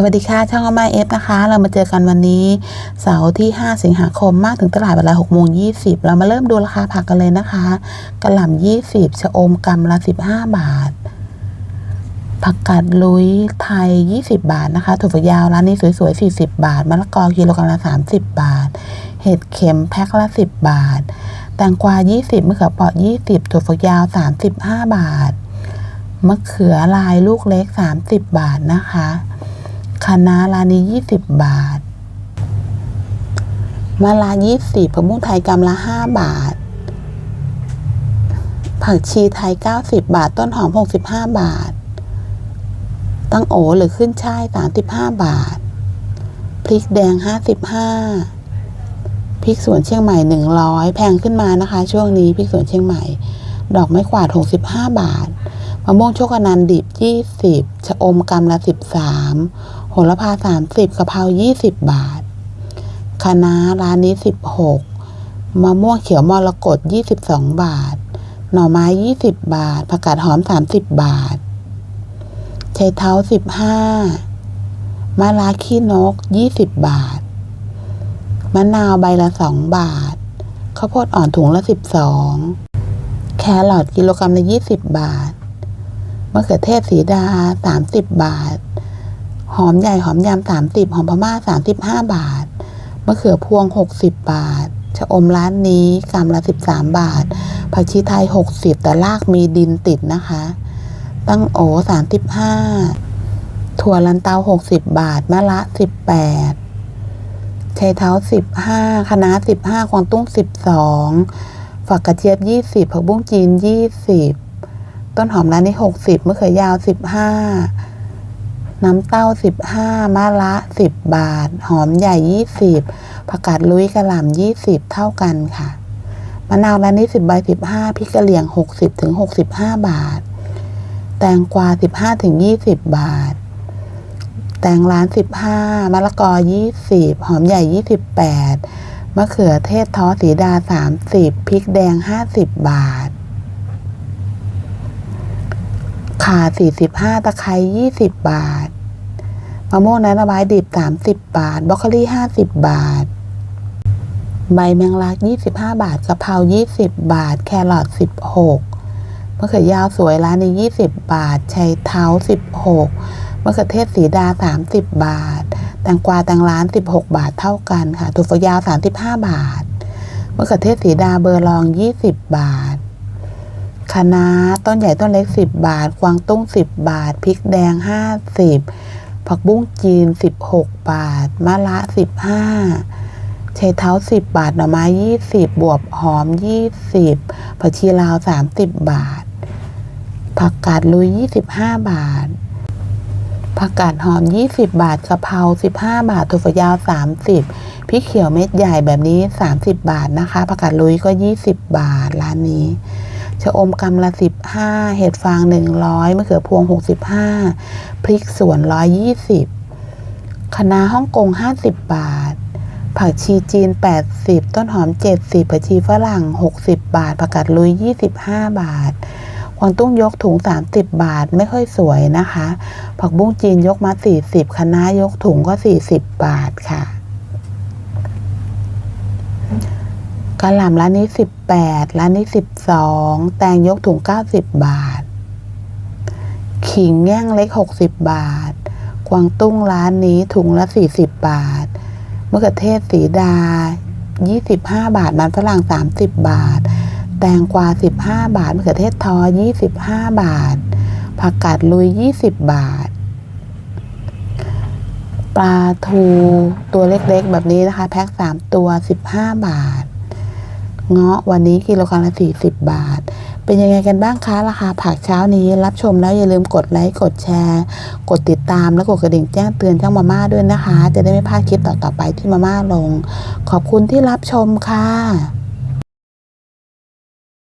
สวัสดีค่ะ ช่องอมาเอฟนะคะ เรามาเจอกันวันนี้ เสาร์ที่ 5 สิงหาคมมากถึงตลาดเวลา6โมง20 เรามาเริ่มดูราคาผักกันเลยนะคะกระหล่ำ20 ชะอมกำละ 15 บาท ผักกาดลุยไทย 20 บาทนะคะถั่วฝักยาวร้านนี้สวยๆ 40 บาทมะละกอกิโลกรัมละ 30 บาท เห็ดเข็มแพ็คละ 10 บาท แตงกวา 20มะเขือเปราะ 20ถั่วฝักยาว 35 บาทมะเขือลายลูกเล็ก 30 บาทนะคะ คะน้าร้านนี้ 20 บาทมะระ20ผักบุ้งไทยกำละ 5 บาท ผักชีไทย 90 บาท ต้นหอม 65 บาท ตั้งโอหรือขึ้นช่าย 35 บาท พริกแดง 55 พริกสวนเชียงใหม่ 100 แพงขึ้นมานะคะ ช่วงนี้พริกสวนเชียงใหม่ ดอกไม้กวาด 65 บาทมะม่วงโชคนันดิบ 20 ชะอมกำละ 13 โหระพา30กะเพรา20บาทคะน้าร้านนี้16มะม่วงเขียวมรกต22บาท หน่อไม้20บาท ผักกาดหอม30บาทชัยเท้า15มะระขี้นก20บาท มะนาวใบละ2บาท ข้าวโพดอ่อนถุงละ12แครอทกิโลกรัมละ20บาทมะเขือเทศสีดา30บาท หอมใหญ่หอมยำสามสิบหอมพม่าสามสิบห้าบาท มะเขือพวงหกสิบบาท ชะอมร้านนี้กรัมละสิบสามบาท ผักชีไทยหกสิบแต่รากมีดินติดนะคะ ตั้งโอสามสิบห้า ถั่วลันเตาหกสิบบาท มะละสิบแปดชัยเท้าสิบห้าคณะสิบห้าควางตุ้งสิบสองฝักกระเจี๊ยบยี่สิบผักบุ้งจีนยี่สิบ ต้นหอมร้านนี้หกสิบมะเขือยาวสิบห้า น้ำเต้า 15มะระ10 บาท หอมใหญ่ 20ผักกาดลุยกระหล่ำ20 เท่ากันค่ะมะนาวร้านนี้10ใบ15พริกกะเหรี่ยง 60ถึง65 บาท แตงกวา 15ถึง20 บาท แตงร้าน 15มะละกอ 20 หอมใหญ่ 28มะเขือเทศท้อสีดา 30พริกแดง 50 บาท ข่า 45 ตะไคร้20 บาท มะม่วงน้ำดอกไม้ดิบ 30 บาท บรอกโคลี่ 50 บาท ใบแมงลัก 25 บาท กะเพรา 20 บาท แครอท 16 มะเขือยาวสวยร้านนี้ 20 บาท ชัยเท้า 16 มะเขือเทศสีดา 30 บาท แตงกวาแตงร้าน 16 บาทเท่ากันค่ะถั่วฝักยาว 35 บาท มะเขือเทศสีดาเบอร์ลอง 20 บาท คะน้าต้นใหญ่ต้นเล็ก 10 บาท กวางตุ้ง 10 บาท พริกแดง 50 ผักบุ้งจีน 16 บาท มะระ 15ชัยเท้า 10 บาท หน่อไม้ 20 บวบหอม 20 ผักชีลาว 30 บาท ผักกาดลุย 25 บาท ผักกาดหอม 20 บาทกะเพรา 15 บาท ถั่วฝักยาว 30พริกเขียวเม็ดใหญ่แบบนี้ 30 บาทนะคะ ผักกาดลุยก็ 20 บาท ร้านนี้ ชะอมกำละสิบห้าเห็ดฟางหนึ่งร้อยมะเขือพวงหกสิบห้าพริกสวนร้อยยี่สิบคณะน้ฮ่องกงห้าสิบบาท ผักชีจีนแปดสิบต้นหอมเจ็ดสิบผักชีฝรั่งหกสิบบาท ผักกาดลุยยี่สิบห้าบาทควางตุ้งยกถุงสามสิบบาทไม่ค่อยสวยนะคะ ผักบุ้งจีนยกมาสี่สิบคณะยกถุงก็สี่สิบบาทค่ะ กะหล่ำร้านนี้18ร้านนี้12แตงยกถุง90บาท ขิงแง่งเล็ก60บาท กวางตุ้งร้านนี้ถุงละ40บาทมะเขือเทศสีดา25บาท มันฝรั่ง30บาท แตงกวา15บาทมะเขือเทศทอ25บาท ผักกาดลุย20บาทปลาทูตัวเล็กๆ แบบนี้นะคะ แพ็ค3ตัว15บาท เงาะวันนี้กิโลกรัมละ40 บาท เป็นยังไงกันบ้างคะ ราคาผักเช้านี้ รับชมแล้วอย่าลืมกดไลค์กดแชร์ กดติดตามและกดกระดิ่งแจ้งเตือนช่องมาม่าด้วยนะคะ จะได้ไม่พลาดคลิปต่อๆไปที่มาม่าลง ขอบคุณที่รับชมค่ะ